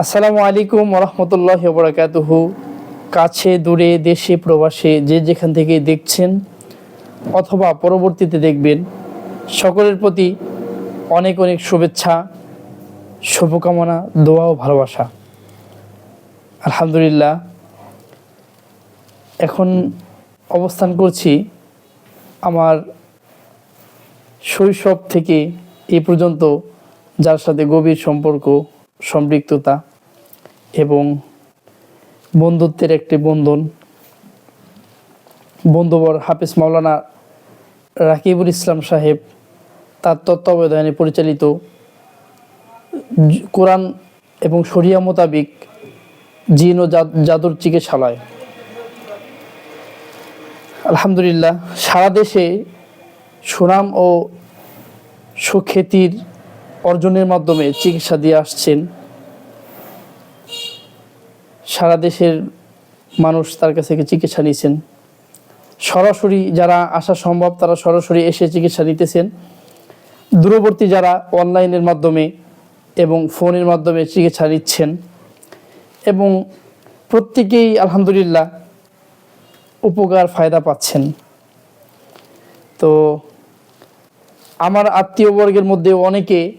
আসসালামু আলাইকুম রহমতুল্লাহ বরাকাতুহু কাছে, দূরে, দেশে, প্রবাসে, যে যেখান থেকে দেখছেন অথবা পরবর্তীতে দেখবেন, সকলের প্রতি অনেক অনেক শুভেচ্ছা, শুভকামনা, দোয়া ও ভালোবাসা। আলহামদুলিল্লাহ, এখন অবস্থান করছি আমার শৈশব থেকে এ পর্যন্ত যার সাথে গভীর সম্পর্ক সম্পৃক্ততা এবং বন্ধুত্বের একটি বন্ধন। বন্ধুবর হাফিজ মাওলানা রাকিবুল ইসলাম সাহেব তার তত্ত্বাবধানে পরিচালিত কোরআন এবং শরিয়া মোতাবিক জিন ও জাদ- জাদুর চিকিৎসালয়। আলহামদুলিল্লাহ, সারা দেশে সুনাম ও সুখ্যাতির অর্জনের মাধ্যমে চিকিৎসা দিয়ে আসছেন। সারা দেশের মানুষ তার কাছ থেকে চিকিৎসা নিয়েছেন। সরাসরি যারা আসা সম্ভব তারা সরাসরি এসে চিকিৎসা নিতেছেন। দূরবর্তী যারা অনলাইনের মাধ্যমে এবং ফোনের মাধ্যমে চিকিৎসা নিচ্ছেন। এবং প্রত্যেকেই আলহামদুলিল্লাহ উপকার ফায়দা পাচ্ছেন। তো আমার আত্মীয়বর্গের মধ্যে অনেকে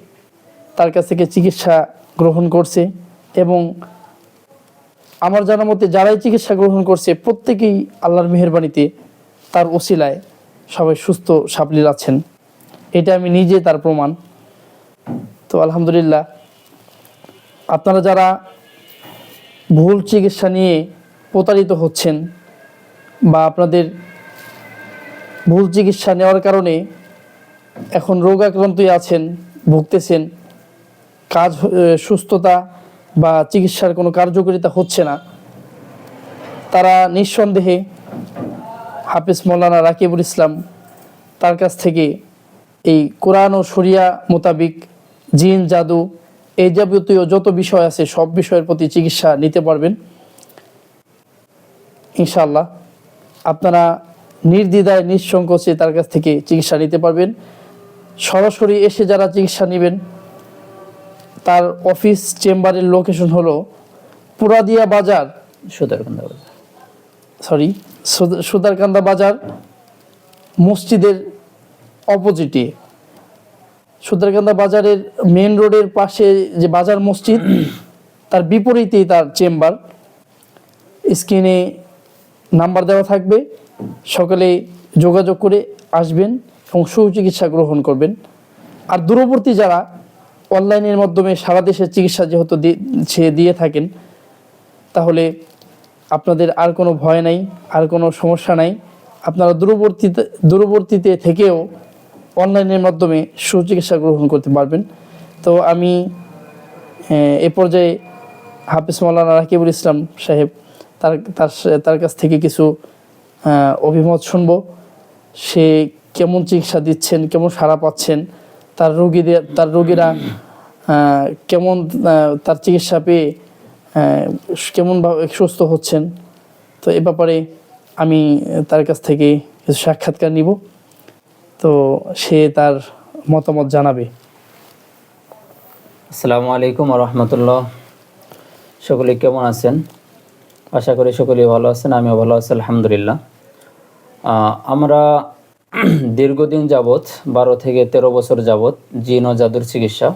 তার কাছ থেকে চিকিৎসা গ্রহণ করছে এবং আমার জানার মতে যারাই চিকিৎসা গ্রহণ করছে, প্রত্যেকেই আল্লাহর মেহরবানিতে তার ওসিলায় সবাই সুস্থ, সাবলীল আছেন। এটা আমি নিজে তার প্রমাণ। তো আলহামদুলিল্লাহ, আপনারা যারা ভুল চিকিৎসা নিয়ে প্রতারিত হচ্ছেন বা আপনাদের ভুল চিকিৎসা নেওয়ার কারণে এখন রোগাক্রান্তই আছেন, ভুগতেছেন, কাজ সুস্থতা বা চিকিৎসার কোনো কার্যকারিতা হচ্ছে না, তারা নিঃসন্দেহে হাফিজ মৌলানা রাকিবুল ইসলাম তার কাছ থেকে এই কোরআন ও শরিয়া মোতাবিক জিন, জাদু এই যাবতীয় যত বিষয় আছে সব বিষয়ের প্রতি চিকিৎসা নিতে পারবেন। ইনশাল্লাহ আপনারা নির্দ্বিধায়, নিঃসংকোচে তার কাছ থেকে চিকিৎসা নিতে পারবেন। সরাসরি এসে যারা চিকিৎসা নেবেন তার অফিস চেম্বারের লোকেশন হলো পুরাদিয়া বাজার সুদারকান্দা বাজার। সরি সুদারকান্দা বাজার মসজিদের অপোজিটে সুদারকান্দা বাজারের মেন রোডের পাশে যে বাজার মসজিদ তার বিপরীতেই তার চেম্বার। স্ক্রিনে নাম্বার দেওয়া থাকবে। সকালে যোগাযোগ করে আসবেন এবং সুচিকিৎসা গ্রহণ করবেন। আর দূরবর্তী যারা অনলাইনের মাধ্যমে সারা দেশের চিকিৎসা যেহেতু সে দিয়ে থাকেন, তাহলে আপনাদের আর কোনো ভয় নাই, আর কোনো সমস্যা নাই। আপনারা দূরবর্তীতে দূরবর্তীতে থেকেও অনলাইনের মাধ্যমে সুচিকিৎসা গ্রহণ করতে পারবেন। তো আমি, এ পর্যায়ে হাফিজ মৌলানা রাকিবুল ইসলাম সাহেব তার তার তার কাছ থেকে কিছু অভিমত শুনব। সে কেমন চিকিৎসা দিচ্ছেন, কেমন সাড়া পাচ্ছেন তার রোগীদের, তার রোগীরা কেমন তার চিকিৎসা পেয়ে কেমনভাবে সুস্থ হচ্ছেন। তো এ ব্যাপারে আমি তার কাছ থেকে কিছু সাক্ষাৎকার নিব। তো সে তার মতামত জানাবে। আসসালামু আলাইকুম রহমতুল্লাহ সকলে কেমন আছেন? আশা করি সকলেই ভালো আছেন, আমিও ভালো আছি, আলহামদুলিল্লাহ। আমরা দীর্ঘদিন যাবৎ, বারো থেকে তেরো বছর যাবৎ জিন ও জাদুর চিকিৎসা।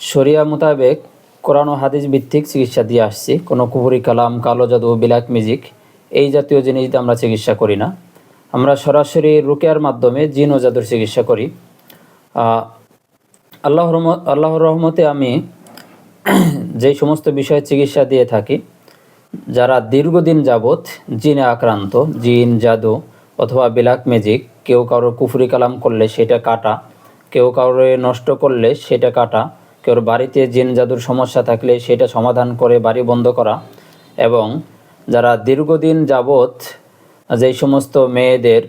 শরিয়া মোতাবেক কোরআন ও হাদিস ভিত্তিক চিকিৎসা দিয়ে আসছি। কোনো কুপুরি কালাম, কালো জাদু বিলাক মিউজিক এই জাতীয় জিনিস দিয়ে আমরা চিকিৎসা করি না। আমরা সরাসরি রুকেয়ার মাধ্যমে জিন ও জাদুর চিকিৎসা করি। আল্লাহ আল্লাহর রহমতে আমি যেই সমস্ত বিষয়ে চিকিৎসা দিয়ে থাকি, যারা দীর্ঘদিন যাবৎ জিনে আক্রান্ত, জিন, জাদু অথবা বিলাক ম্যাজিক কেউ কারোর কুফরি কালাম করলে সেটা কাটা, কেউ কারোর নষ্ট করলে সেটা কাটা কেউ বাড়িতে জিন জাদুর সমস্যা থাকলে সেটা সমাধান করে বাড়ি বন্ধ করা এবং যারা দীর্ঘদিন যাবৎ যেই সমস্ত মেয়েদের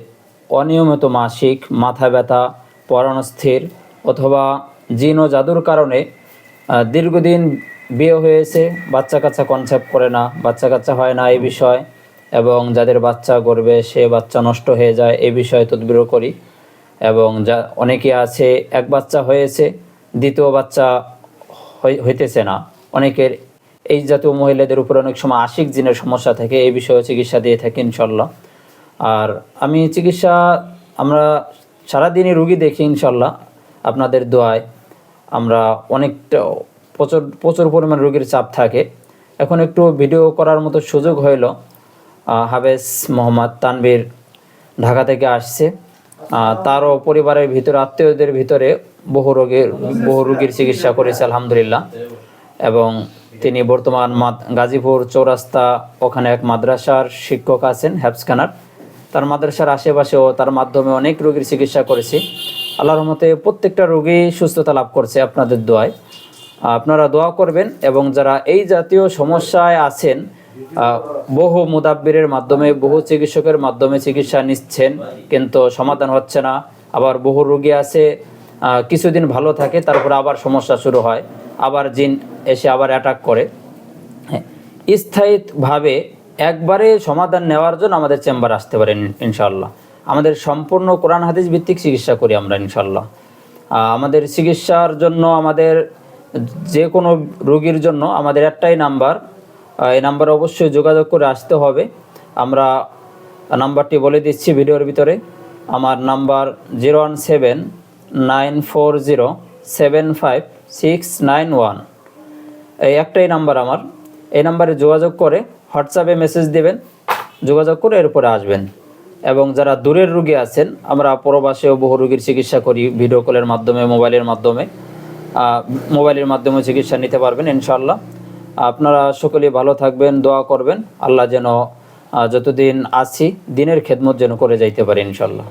অনিয়মিত মাসিক মাথা ব্যথা পরাণস্থির অথবা জিন ও জাদুর কারণে দীর্ঘদিন বিয়ে হয়েছে, বাচ্চা কাচ্চা কনসেপ্ট করে না, বাচ্চা কাচ্চা হয় না এই বিষয় এবং যাদের বাচ্চা গর্বে সে বাচ্চা নষ্ট হয়ে যায় এই বিষয়ে তদবির করি। এবং যা, অনেকে আছে, এক বাচ্চা হয়েছে, দ্বিতীয় বাচ্চা হইতেছে না। অনেকের এই জাতীয় মহিলাদের উপরে অনেক সময় আশিক জিনের সমস্যা থাকে এই বিষয়ে চিকিৎসা দিয়ে থাকি, ইনশাল্লাহ। আর আমি চিকিৎসা, আমরা সারাদিনই রুগী দেখি, ইনশাল্লাহ, আপনাদের দোয়ায়। আমরা অনেকটা, প্রচুর প্রচুর পরিমাণ রুগীর চাপ থাকে। এখন একটু ভিডিও করার মতো সুযোগ হইল। হাবেস মোহাম্মদ তানবীর ঢাকা থেকে আসছে। তারও পরিবারের ভিতরে, আত্মীয়দের ভিতরে বহু রোগীর বহু রোগীর চিকিৎসা করেছে, আলহামদুলিল্লাহ। এবং তিনি বর্তমান গাজীপুর চৌরাস্তা, ওখানে এক মাদ্রাসার শিক্ষক আছেন হ্যাপসখানার তার মাদ্রাসার আশেপাশেও তার মাধ্যমে অনেক রোগীর চিকিৎসা করেছি। আল্লাহ রহমতে প্রত্যেকটা রোগী সুস্থতা লাভ করছে আপনাদের দোয়ায়। আপনারা দোয়া করবেন এবং যারা এই জাতীয় সমস্যায় আছেন বহু মুদাব্বিরের মাধ্যমে, বহু চিকিৎসকের মাধ্যমে চিকিৎসা নিচ্ছেন, কিন্তু সমাধান হচ্ছে না। আবার বহু রোগী আছে কিছুদিন ভালো থাকে, তারপর আবার সমস্যা শুরু হয়। আবার জিন এসে আবার অ্যাটাক করে। স্থায়ীভাবে একবারে সমাধান নেওয়ার জন্য আমাদের চেম্বার আসতে পারেন ইনশাল্লাহ আমাদের সম্পূর্ণ কোরআন হাদিস ভিত্তিক চিকিৎসা করি আমরা ইনশাল্লাহ আমাদের চিকিৎসার জন্য আমাদের যে কোনো রোগীর জন্য আমাদের একটাই নাম্বার এই নাম্বারে অবশ্যই যোগাযোগ করে আসতে হবে। আমরা নাম্বারটি বলে দিচ্ছি ভিডিওর ভিতরে। আমার number zero one seven nine four zero seven five six nine one. এই একটাই নাম্বার আমার। এই নাম্বারে যোগাযোগ করে হোয়াটসঅ্যাপে মেসেজ দেবেন, যোগাযোগ করে এরপরে আসবেন। এবং যারা দূরের রুগী আছেন, আমরা প্রবাসেও বহু রুগীর চিকিৎসা করি, ভিডিও কলের মাধ্যমে, মোবাইলের মাধ্যমে। মোবাইলের মাধ্যমে চিকিৎসা নিতে পারবেন ইনশাল্লাহ আপনারা সকলে ভালো থাকবেন, দোয়া করবেন। আল্লাহ যেন যতদিন আছি, দিনের খেদমত যেন করে যাইতে পারে ইনশাল্লাহ